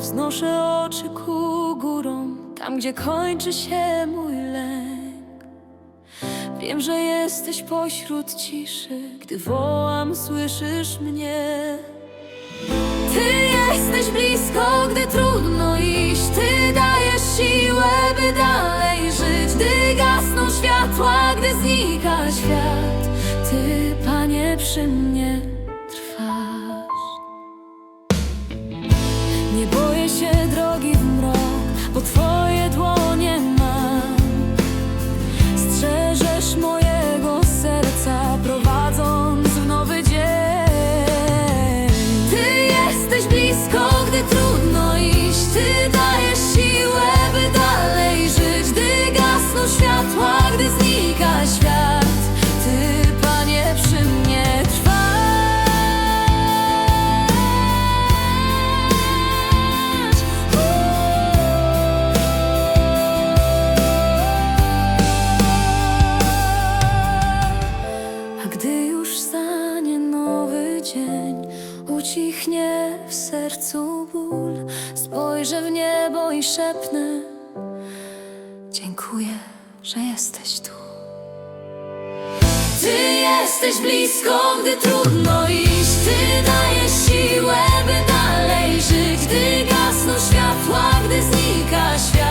Wznoszę oczy ku górom, tam gdzie kończy się mój lęk. Wiem, że jesteś pośród ciszy, gdy wołam, słyszysz mnie. Ty jesteś blisko, gdy trudno iść, ty dajesz siłę, by dalej żyć. Gdy gasną światła, gdy znika świat, ty, Panie, przy mnie Ty dajesz siłę, by dalej żyć. Gdy gasną światła, gdy znika świat, Ty, Panie, przy mnie trwasz. A gdy już stanie nowy dzień, ucichnie w sercu ból, Spojrzę w niebo i szepnę Dziękuję, że jesteś tu. Ty jesteś blisko, gdy trudno iść. Ty dajesz siłę, by dalej żyć. Gdy gasną światła, gdy znika świat.